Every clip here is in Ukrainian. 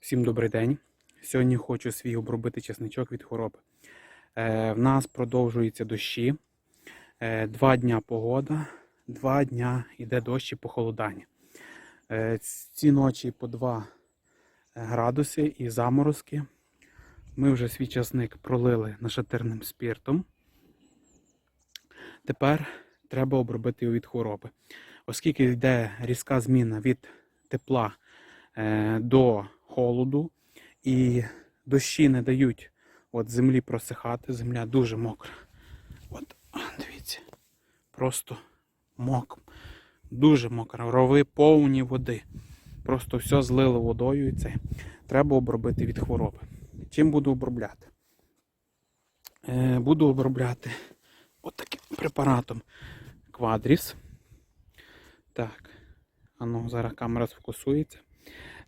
Всім добрий день. Сьогодні хочу свій обробити чесничок від хвороби. Е, в нас продовжуються дощі. Е, два дня погода, два дня йде дощ і похолодання. Е, ці ночі по 2 градуси і заморозки. Ми вже свій часник пролили нашатирним спіртом. Тепер треба обробити його від хвороби. Оскільки йде різка зміна від тепла е, до холоду, і дощі не дають от землі просихати, земля дуже мокра. От, дивіться, просто мок, дуже мокра, рови повні води. Просто все злило водою і це. Треба обробити від хвороби. Чим буду обробляти? Е, буду обробляти от таким препаратом Квадріс. Так, а ну, зараз камера сфокусується.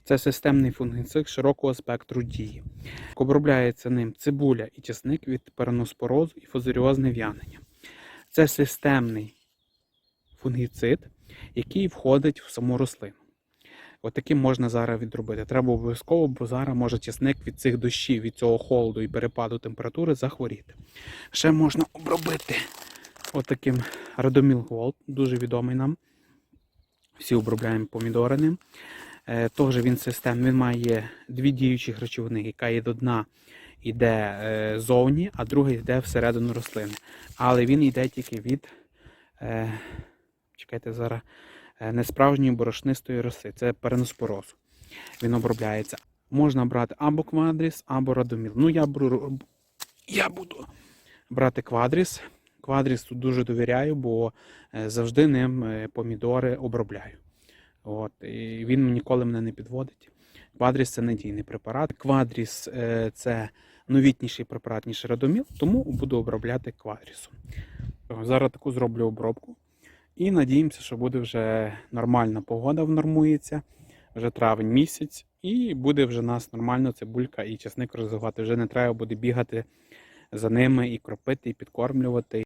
Це системний фунгіцид широкого спектру дії. Обробляється ним цибуля і чесник від переноспорозу і фузаріозне в'янення. Це системний фунгіцид, який входить в саму рослину. Отаким можна зараз відробити. Треба обов'язково, бо зараз може чесник від цих дощів, від цього холоду і перепаду температури захворіти. Ще можна обробити отаким Радоміл Голд, дуже відомий нам. Всі обробляємо помідори ним. Е, Теж він систем, він має дві діючі речовини, яка є до дна йде е, зовні, а друга йде всередину рослини. Але він йде тільки від е, чекайте зараз, е, несправжньої борошнистої роси. Це переноспорозу. Він обробляється. Можна брати або квадріс, або радоміл. Ну, я, беру, я буду брати квадріс. Квадріс тут дуже довіряю, бо е, завжди ним е, помідори обробляю. От, і він ніколи мене не підводить. Квадріс це надійний препарат. Квадріс е, це новітніший препарат, ніж радоміл, тому буду обробляти квадрісом. Зараз таку зроблю обробку. І надіємося, що буде вже нормальна погода внормується, вже травень місяць, і буде вже нас нормально цибулька і чесник розвивати. Вже не треба буде бігати за ними і кропити, і підкормлювати.